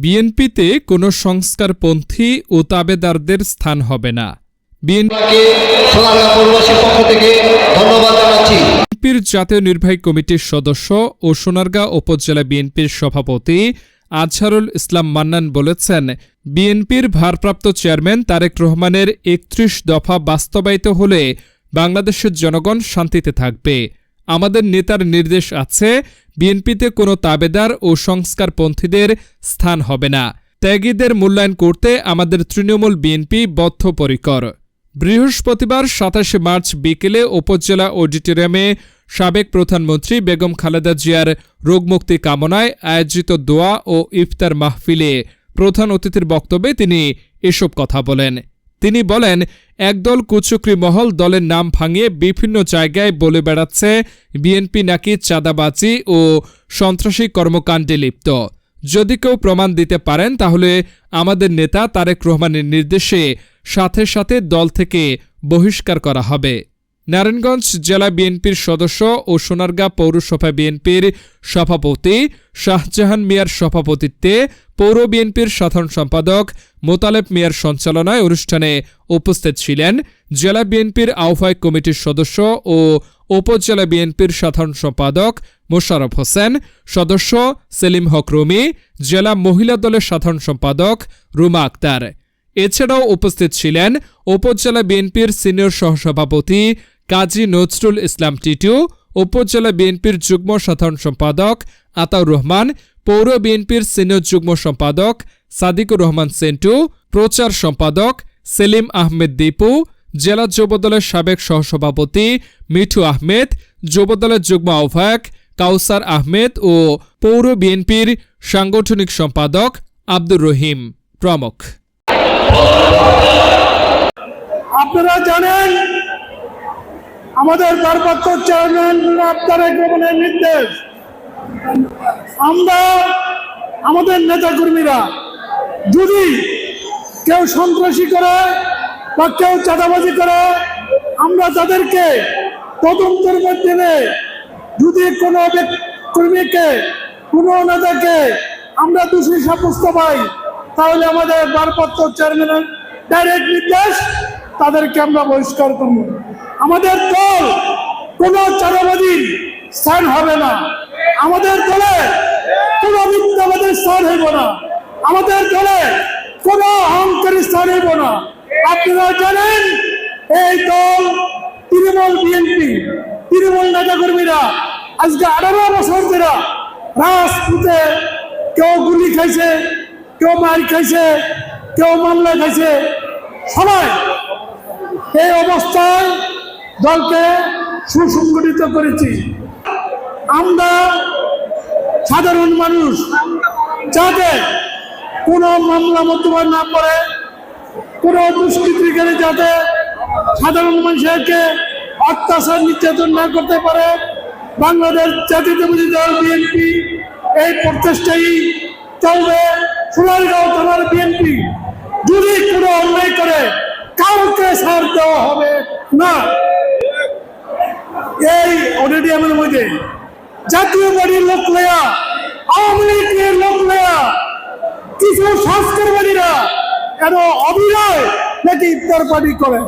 বিএনপিতে কোনো সংস্কারপন্থী ও তাবেদারদের স্থান হবে না। বিএনপির জাতীয় নির্বাহী কমিটির সদস্য ও সোনারগাঁ উপজেলা বিএনপির সভাপতি আজহারুল ইসলাম মান্নান বলেছেন বিএনপির ভারপ্রাপ্ত চেয়ারম্যান তারেক রহমানের একত্রিশ দফা বাস্তবায়িত হলে বাংলাদেশের জনগণ শান্তিতে থাকবে। আমাদের নেতার নির্দেশ আছে, বিএনপিতে কোনো তাবেদার ও সংস্কারপন্থীদের স্থান হবে না। ত্যাগীদের মূল্যায়ন করতে আমাদের তৃণমূল বিএনপি বদ্ধপরিকর। বৃহস্পতিবার সাতাশে মার্চ বিকেলে উপজেলা অডিটোরিয়ামে সাবেক প্রধানমন্ত্রী বেগম খালেদা জিয়ার রোগমুক্তি কামনায় আয়োজিত দোয়া ও ইফতার মাহফিলে প্রধান অতিথির বক্তব্যে তিনি এসব কথা বলেন। তিনি বলেন একদল কুচুকরি মহল দলের নাম ভাঙিয়ে বিভিন্ন জায়গায় বলে বেড়াচ্ছে বিএনপি নাকি চাঁদাবাজি ও সন্ত্রাসী কর্মকাণ্ডে লিপ্ত। যদি কেউ প্রমাণ দিতে পারেন, তাহলে আমাদের নেতা তারেক রহমানের নির্দেশে সাথে সাথে দল থেকে বহিষ্কার করা হবে। নারায়ণগঞ্জ জেলা বিএনপির সদস্য ও সোনারগাঁ পৌরসভা বিএনপির সভাপতি শাহজাহান মিয়ার সভাপতিত্বে পৌর বিএনপির সাধারণ সম্পাদক মোতালেব মিয়ার সঞ্চালনায় অনুষ্ঠানে উপস্থিত ছিলেন জেলা বিএনপির আহ্বায়ক কমিটির সদস্য ও উপজেলা বিএনপির সাধারণ সম্পাদক মোশাররফ হোসেন, সদস্য সেলিম হক রুমি, জেলা মহিলা দলের সাধারণ সম্পাদক রুমা আক্তার। এছাড়াও উপস্থিত ছিলেন উপজেলা বিএনপির সিনিয়র সহসভাপতি কাজী নজরুল ইসলাম টিটু, উপজেলা বিএনপির যুগ্ম সাধারণ সম্পাদক আতাউর রহমান, পৌর বিএনপির সিনিয়র যুগ্ম সম্পাদক সাদিকুর রহমান সেন্টু, প্রচার সম্পাদক সেলিম আহমেদ দীপু, জেলা যুবদলের সাবেক সহসভাপতি মিঠু আহমেদ, যুবদলের যুগ্ম আহ্বায়ক কাউসার আহমেদ ও পৌর বিএনপির সাংগঠনিক সম্পাদক আব্দুর রহিম প্রমুখ। আপনারা জানেন আমাদের ভারপ্রাপ্ত চেয়ারম্যান তারেক গ্রহণের নির্দেশ। আমরা, আমাদের নেতাকর্মীরা, যদি কেউ সন্ত্রাসী করে বা কেউ চাঁদাবাজি করে, আমরা তাদেরকে তদন্তের মাধ্যমে যদি কোনো কর্মীকে, কোনো নেতাকে আমরা দোষী সাব্যস্ত পাই, তাহলে আমাদের ভারপ্রাপ্ত চেয়ারম্যানের ডাইরেক্ট নির্দেশ, তাদেরকে আমরা বহিষ্কার করব। আমাদের দল কোনো চারাবাদীর স্থান হবে না। আমাদের দলে কোনো মিথ্যাবাদের স্থান হইব না। আমাদের দলে কোনো অহংকারী স্থান হইব না। আপনারা জানেন, এই দল তৃণমূল বিএনপি, তৃণমূল নেতাকর্মীরা আজকে আঠারো বছর ধরে রাজপুতে কেউ গুলি খাইছে, কেউ মার খাইছে, কেউ মামলা খাইছে। সবাই এই অবস্থায় দলকে সুসংগঠিত করেছি। আমরা সাধারণ মানুষ যাতে কোনো মামলা মধ্যমান না করে কোনো দুষ্কৃতিকারী যাতে সাধারণ মানুষকে অত্যাচার, নির্যাতন না করতে পারে। বাংলাদেশ জাতীয়তাবাদী দল বিএনপি এই প্রচেষ্টাই চলবে। সোনারগাঁও থানার বিএনপি যদি কোনো অন্যায় করে কাউকে সার দেওয়া হবে না। এই অডিটোরিয়ামের মধ্যে জাতীয় বাড়ির লোক লেয়া, আওয়ামী লীগের লোক লেয়া, কিছু সংস্কারবাদীরা কেন অভিনয় নাকি ইফতার পার্টি করে?